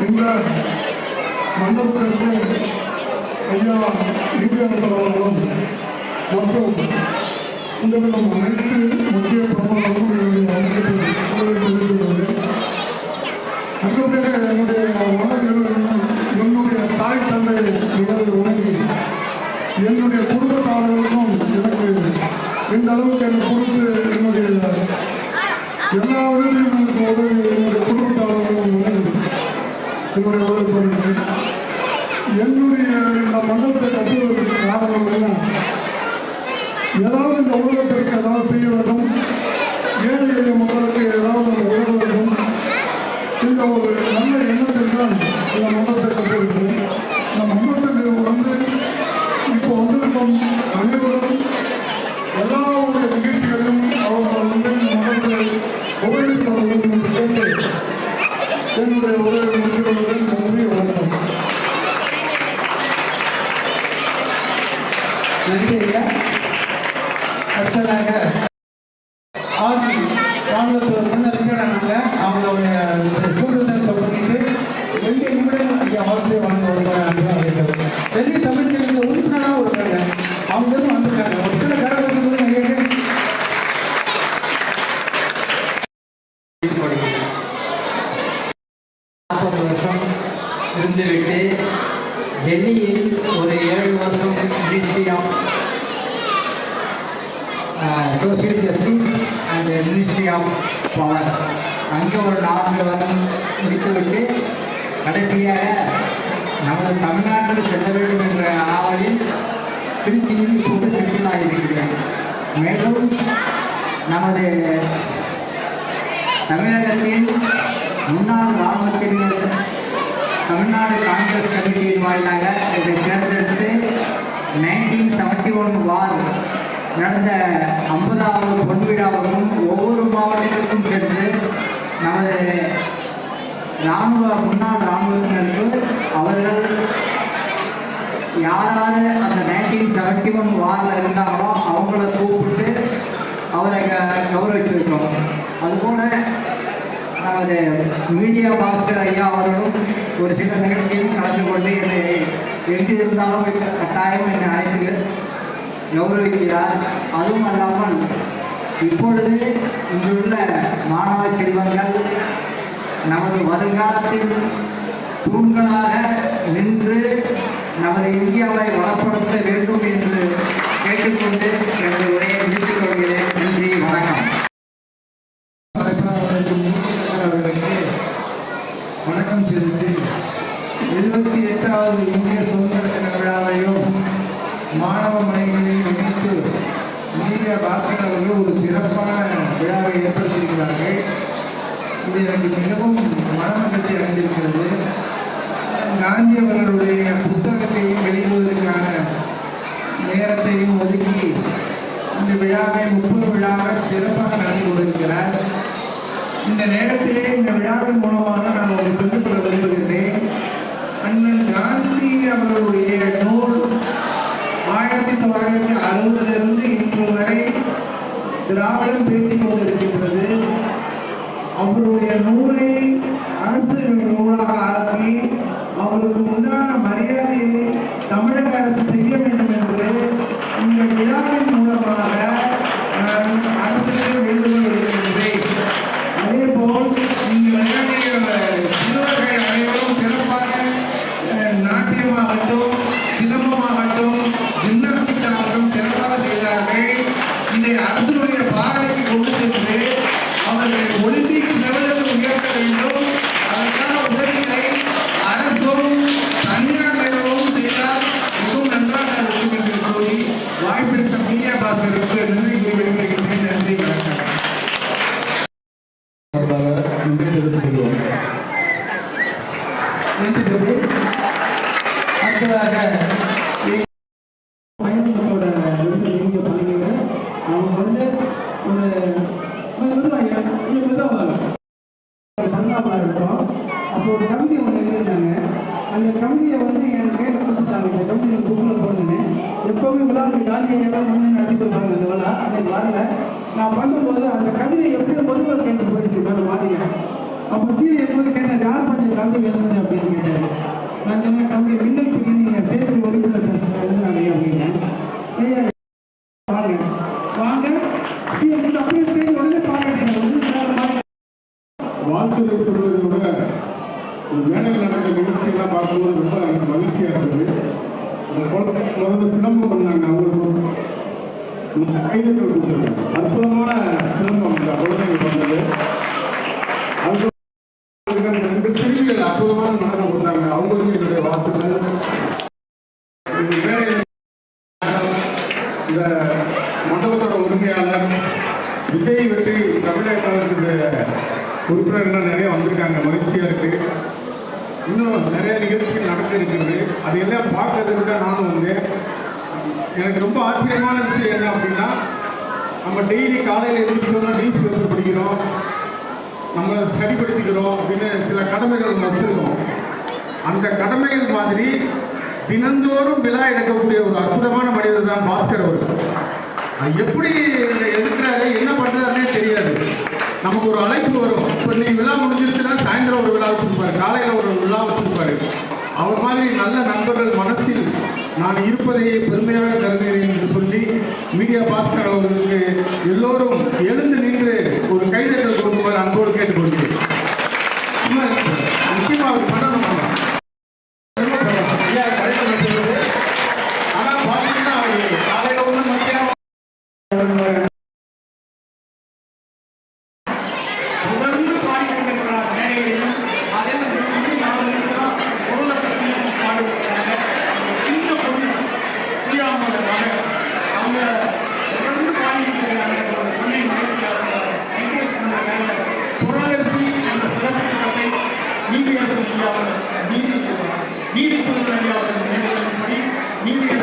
இந்த மண்டபத்திற்கு ஐயா நீதியரசர் மற்றும் இந்த அனைத்து முக்கிய பிரமுகர்களும் என்னுடைய வணக்கத்தை தெரிவித்துள்ளது என்னுடைய மனதில் என்னுடைய தாய் தந்தை நிகழ்வு வணங்கி என்னுடைய குடும்பத்தாரர்களுக்கும் எனக்கு இந்த அளவுக்கு எனக்கு கொடுத்து என்னுடைய எல்லா என்னுடைய உதவி என்னுடைய இந்த மண்டலத்தை கட்டுவதற்கு காரணம் என்ன? ஏதாவது இந்த உலகத்திற்கு ஏதாவது செய்ய வேண்டும்? Social justice and ministry of power அங்கே ஒரு நான்கு வருடம் முடித்துவிட்டு கடைசியாக நமது தமிழ்நாட்டில் செல்ல வேண்டும் என்ற ஆவலில் திருச்சியில் இப்போது செட்டிலாக இருக்கிறேன். மேலும் நமது தமிழகத்தில் முன்னாள் ராணுவத்தினர் தமிழ்நாடு காங்கிரஸ் கட்சி வாயிலாக இதை தேர்ந்தெடுத்து நைன்டீன் செவன்டி ஒன் வார் நடந்த ஐம்பதாவது பொன் விழாவுக்கும் ஒவ்வொரு மாவட்டத்திற்கும் சென்று நமது இராணுவ முன்னாள் இராணுவத்தினருக்கு அவர்கள் யார் யார் அந்த நைன்டீன் செவன்டி ஒன் வாரில் இருந்தாங்களோ அவங்கள கூப்பிட்டு அவரை கௌரவிச்சிருக்கோம் அதுபோல் நமது மீடியா பாஸ்கர் ஐயா அவர்களும் ஒரு சில நிகழ்ச்சியில் கலந்து கொண்டு என்னை எங்கிருந்தாலும் கட்டாயம் என்னை அழைத்து கௌரவிக்கிறார். அதுவும் அல்லாமல் இப்பொழுது இங்குள்ள மாணவ செல்வங்கள் நமது வருங்காலத்தில் தூண்களாக நின்று நமது இந்தியாவை வளப்படுத்த வேண்டும் என்று கேட்டுக்கொண்டு எனது உரையை முடித்துக் கொள்கிறேன் நன்றி வணக்கம் அவர்களுக்கு வணக்கம் செலுத்தி எழுபத்தி எட்டாவது இந்திய சுதந்திர தின விழாவையும் மாணவ மணிகளையும் இணைத்து மீடியா பாஸ்கர் அவர்கள் ஒரு சிறப்பான விழாவை ஏற்படுத்தியிருக்கிறார்கள் இது எனக்கு மிகவும் மனமகிழ்ச்சி அடைந்திருக்கிறது காந்தி அவர்களுடைய புஸ்தகத்தையும் வெளியிடுவதற்கான நேரத்தையும் ஒதுக்கி இந்த விழாவை முப்பது விழாவாக சிறப்பாக நடந்து கொண்டிருக்கிறார். இந்த நேரத்திலே இந்த விழாவின் மூலமாக நான் உங்களுக்கு சொல்லிக் கொள்ள விரும்புகின்றேன். அண்ணன் காந்தி அவர்களுடைய நூல் ஆயிரத்தி தொள்ளாயிரத்தி அறுபதிலிருந்து இன்று வரை திராவிடம் பேசிக் கொண்டிருக்கின்றது. அவருடைய நூலை அரசு நூலாக ஆக்கி அவருக்கு உண்டான மரியாதையை தமிழக அரசு செய்ய வேண்டும் என்று இந்த விழாவின் மூலமாக நான் அரசுக்கு வேண்டுகோள் விடுக்கின்றேன். அதே போல் இந்த சிறுவர்கள் அனைவரும் சிறப்பாக நாட்டியமாகட்டும் சிலம்பமாகட்டும் ஜிம்னாஸ்டிக்ஸ் ஆகட்டும் சிறப்பாக செய்தார்கள். இதை அரசு அடுத்ததாக பயணத்தோட நீங்க பண்ணீங்க அவங்க வந்து ஒரு ஒரு இருக்கோம் அப்போ ஒரு கவிதை ஒன்று எழுதியிருந்தாங்க. அந்த கவிதையை வந்து என் கையில் கொடுத்துட்டாங்க. இந்த கவிதை எனக்கு புக்கில் போடுங்க எப்பவுமே விழாவுக்கு காந்தி முன்னே நடத்தி கொடுப்பாங்க. விழா அன்னைக்கு வரல. நான் பண்ணும்போது அந்த கவிதை எப்படி முதல்வர் கேட்டு போயிடுச்சு மேலே மாறிங்க அப்போ கீழே எப்போது கேட்டார் யார் கொஞ்சம் கவிதை எழுதுனது அப்படின்னு கேட்டாரு. நான் சொன்னேன் கவிதை மின்னல் நீங்கள் சேர்த்து ஒருங்கில் எழுதுனாங்க அப்படின்னேன் ஐயா வாங்க. வாங்க அப்படியே உடனே பாராட்டினாங்க சொல்வதை விட மேடையில் நடந்த நிகழ்ச்சியெல்லாம் பார்க்கும்போது ரொம்ப எனக்கு மகிழ்ச்சியாக இருந்தது. அந்த குழந்தை முதல்ல சிலம்பம் பண்ணாங்க. அவங்களுக்கு கைதட்டல் கொடுத்தாங்க அற்புதமான சிலம்பம் இந்த குழந்தைங்க பண்ணது அது இந்த ரெண்டு பிரிவுகள் அற்புதமான நடனம் கொடுத்தாங்க அவங்களுக்கு என்னுடைய வாழ்த்துக்கள் இந்த மேடையில் இந்த மண்டபத்தோட உரிமையாளர் விஜய் வெற்றி தமிழக கழகத்துடைய உறுப்பினர்கள் நிறைய வந்திருக்காங்க மகிழ்ச்சியாக இருக்கு இன்னும் நிறைய நிகழ்ச்சிகள் நடக்க அது எல்லாம் பார்க்கறதுக்கு தான் நானும் வந்தேன். எனக்கு ரொம்ப ஆச்சரியமான விஷயம் என்ன அப்படின்னா நம்ம டெய்லி காலையில் எழுந்திரிச்சோம்னா நியூஸ் பேப்பர் படிக்கிறோம். நம்ம சரிப்படுத்திக்கிறோம் அப்படின்னு சில கடமைகள் நம்ம வச்சுருக்கோம். அந்த கடமைகள் மாதிரி தினந்தோறும் விழா எடுக்கக்கூடிய ஒரு அற்புதமான மனிதர் தான் பாஸ்கர் அவர் எப்படி இங்க எடுக்கிறாரு என்ன பண்ணுறது நமக்கு ஒரு அழைப்பு வரும். இப்போ நீங்கள் விழா முடிஞ்சிருச்சுன்னா சாயந்தரம் ஒரு விழா வச்சுருப்பாரு. காலையில் ஒரு விழா வச்சுருப்பாரு. அவர் மாதிரி நல்ல நண்பர்கள் மனசில் நான் இருப்பதையே பெருமையாக கருதுகிறேன் என்று சொல்லி மீடியா பாஸ்கர் அவர்களுக்கு எல்லோரும் எழுந்து நின்று ஒரு கைதட்டல் கொடுக்குமாறு அன்போடு கேட்டுக்கொள்கிறேன். முக்கியமாக அவர் பண்ணணும் ஆனால் பார்த்தீங்கன்னா அவர் காலையில் ஒன்று மத்தியானம் ミルクの内容をます。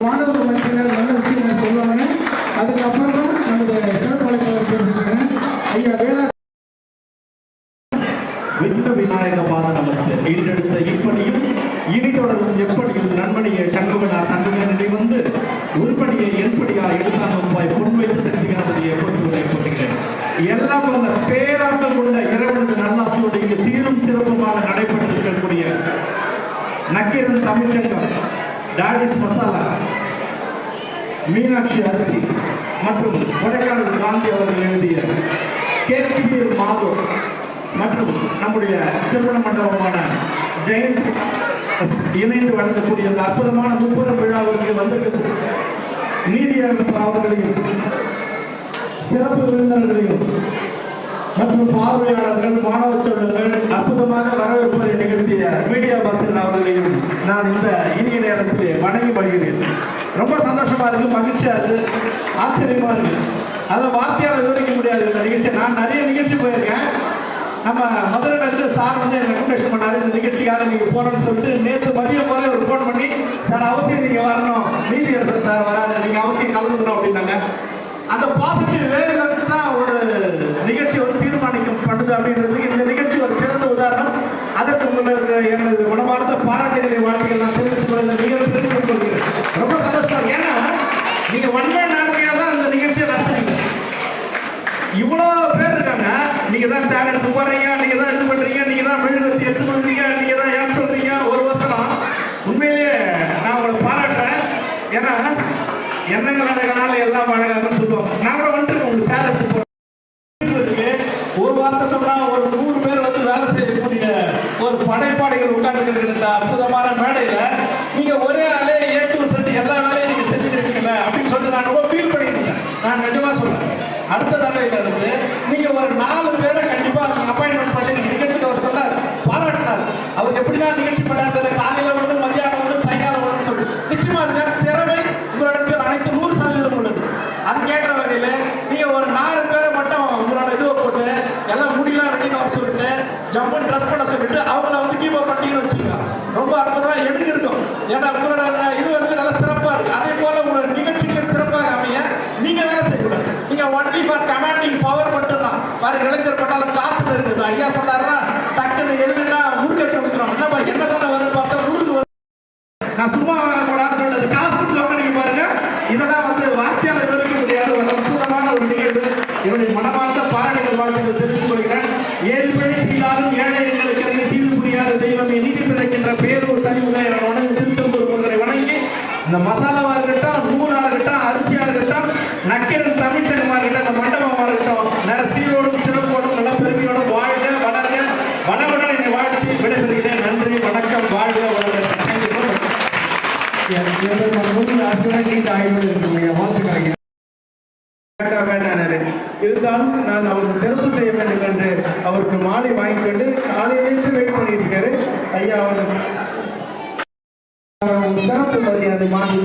மாணவர்கள் மனிதர்கள் நல்ல விஷயங்கள் சொல்லுவாங்க அதுக்கப்புறம் தான் நமது சிறப்பு அழைப்பாளர் பேசியிருக்காங்க ஐயா வேளா விண்ண விநாயக பாத நமஸ்தே. ஈண்டெடுத்த இப்படியும் இனி தொடரும் எப்படியும் நன்மணியை சங்குவனார் தங்குவனை வந்து உள்பணியை என்படியா எடுத்தான் முன்பாய் பொன்வைத்து சக்தி கணபதியை போட்டுக்கொண்டே போட்டுகிறேன் எல்லாம் வந்த பேராற்றல் கொண்ட இறைவனது நல்லாசியோடு இங்கு சீரும் சிறப்புமாக நடைபெற்றிருக்கக்கூடிய நக்கீரன் தமிழ்ச்சங்கம் டாடிஸ் மசாலா மீனாட்சி அரிசி மற்றும் கொடைக்கானல் காந்தி அவர்கள் எழுதிய கேட்கியர் மாதோ மற்றும் நம்முடைய திருமண மண்டபமான ஜெயந்த் இணைந்து வழங்கக்கூடிய இந்த அற்புதமான முப்பெரும் விழாவிற்கு வந்திருக்க நீதியரசர் அவர்களையும் சிறப்பு விருந்தினர்களையும் மற்றும் பார்வையாளர்கள் மாணவ செல்வங்கள் அற்புதமாக வரவேற்புரை நிகழ்த்திய மீடியா பஸ்ஸில் அவர்களையும் நான் இந்த இனிய நேரத்திலே வணங்கி வருகிறேன் ரொம்ப சந்தோஷமா இருக்கு மகிழ்ச்சியா இருக்கு ஆச்சரியமா இருக்கு. அதை வார்த்தையால் விவரிக்க முடியாது இந்த நிகழ்ச்சி நான் நிறைய நிகழ்ச்சி போயிருக்கேன். நம்ம மதுரையில் இருந்து சார் வந்து எனக்கு ரெக்கமெண்டேஷன் பண்ணாரு. இந்த நிகழ்ச்சிக்காக நீங்க போறோம்னு சொல்லிட்டு நேற்று மதியம் போல ஒரு ஃபோன் பண்ணி சார் அவசியம் நீங்க வரணும். நீதியரசர் சார் வராது நீங்க அவசியம் கலந்துக்கணும் அப்படின்னாங்க. அந்த பாசிட்டிவ் வேவ்லென்ஸ் தான் ஒரு நிகழ்ச்சி வந்து தீர்மானிக்கப்படுது அப்படின்றதுக்கு இந்த நிகழ்ச்சி ஒரு சிறந்த உதாரணம். அதற்கு முன்னர் எனது குணமார்ந்த பாராட்டுகளை வாழ்க்கைகள் நான் தெரிவித்துக் கொள்ள மிக தெரிவித்துக் கொள்கிறேன். ரொம்ப சந்தோஷமா ஏன்னா நீங்க ஒன்றே நாளைக்காக தான் அந்த நிகழ்ச்சியை நடத்துறீங்க. இவ்வளோ பேர் இருக்காங்க. நீங்க தான் சேர் எடுத்து போறீங்க நீங்க தான் இது பண்றீங்க நீங்க தான் மெழுகுவர்த்தி எடுத்து கொடுக்குறீங்க நீங்க தான் ஏன் சொல்றீங்க? ஒரு ஒருத்தரம். உண்மையிலேயே நான் உங்களை பாராட்டுறேன். ஏன்னா எண்ணங்கள் அழகனால எல்லாம் அழகாகன்னு சொல்லுவோம் நான் கூட வந்துட்டு உங்களுக்கு சேர் எடுத்து வார்த்தை சொன்னா ஒரு நூறு பேர் வந்து வேலை செய்யக்கூடிய ஒரு படைப்பாளிகள் உட்கார்ந்துருக்கிற இந்த அற்புதமான மேடையில நீங்க ஒரே ஆளே ஏ டு செட் எல்லா வேலையும் நீங்க செஞ்சுட்டு இருக்கீங்க அப்படின்னு சொல்லிட்டு நான் ரொம்ப ஃபீல் பண்ணிட்டு இருக்கேன் நான் நிஜமா சொல்றேன். அடுத்த தடவையில இருந்து நீங்க ஒரு நாலு பேரை கண்டிப்பா அப்பாயின்மெண்ட் பண்ணி நீங்க நிகழ்ச்சிக்கு அவர் சொன்னார். பாராட்டினார். அவர் எப்படிதான் நிகழ்ச்சி பண்ணார் காலையில் ஒன்று மதியானம் ஒன்று சாயங்காலம் ஒன்று சொல்லி நிச்சயமா அதுக்கான திறமை உங்களிடத்தில் அனைத்து நூறு சதவீதம் உள்ளது அது கேட்கிற வகையில நீங்க ஒரு நாலு பேரை மட்டும் உங்களோட இதுவை போட்டு எல்லாம் முடியலாம் வெட்டிட்டு வர சொல்லிட்டு ஜம்முன்னு ட்ரெஸ் பண்ண சொல்லிட்டு அவங்கள வந்து கீபோர்ட் அப் பண்ணிங்கன்னு வச்சுக்கோங்க. ரொம்ப அற்புதமா எடுக்க இருக்கும். ஏன்னா உங்களோட இது வந்து நல்ல சிறப்பாக இருக்குது அதே போல உங்களோட நிகழ்ச்சிகள் சிறப்பாக அமைய நீங்க வேலை செய்யக்கூடாது. நீங்க ஒன்லி ஃபார் கமாண்டிங் பவர் மட்டும் தான் பாரு இளைஞர் பட்டாலும் காத்துட்டு இருக்குது. ஐயா சொன்னாருன்னா டக்குன்னு எழுதுனா முருகத்தை விட்டுரும் என்னப்பா என்ன தானே வரும்னு பார்த்தா முருகு வரும். நான் சும்மா வரக்கூடாதுன்னு சொன்னது காசு கொடுத்து கம்பெனிக்கு பாருங்க. இதெல்லாம் வந்து வார்த்தையால் விவரிக்க முடியாத ஒரு அற்புதமான ஒரு நிகழ்வு. என்னுடைய மனமார்ந்த பாராட்டுகள் வாழ்த்துக்கள் தெரிவித்துக் கொள்கிறேன். ஏழு செய்தாலும் ஏழை எங்களுக்கு அறிய தீர்வு புரியாத தெய்வம் நீதி பிழைக்கின்ற பேரூர் தனிமுக என வணங்கி திருச்செந்தூர் முருகனை வணங்கி இந்த மசாலாவா இருக்கட்டும் நூலா இருக்கட்டும் அரிசியா இருக்கட்டும் நக்கீரன் தமிழ்ச்சங்கமா இருக்கட்டும் இந்த மண்டபமா இருக்கட்டும் நேர சீரோடும் சிறப்போடும் நல்ல பெருமையோடும் வாழ்க வளர்க வளமுடன் என்னை வாழ்த்தி விடைபெறுகிறேன். நன்றி வணக்கம் வாழ்க வளர்க வேண்டாம் வேண்டாம். இருந்தாலும் நான் அவருக்கு சிறப்பு செய்ய வேண்டும் என்று ஒரு மாலை வாங்கிக்கொண்டு காலையிலேருந்து வெயிட் பண்ணிட்டு இருக்காரு. ஐயா அவர் சிறப்பு மரியாதை மாற்றி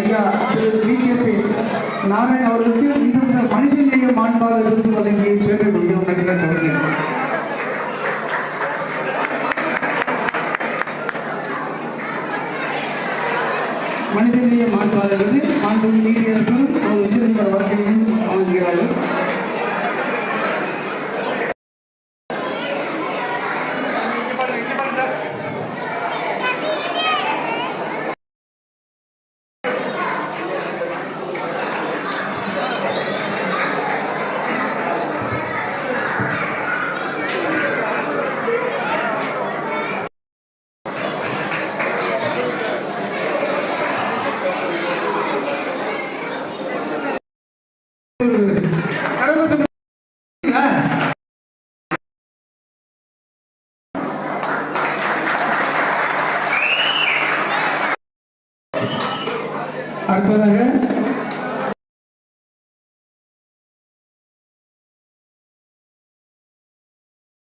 ஐயா திரு பிஜேபி நாராயண் அவர்களுக்கு இன்று இந்த அடுத்ததாக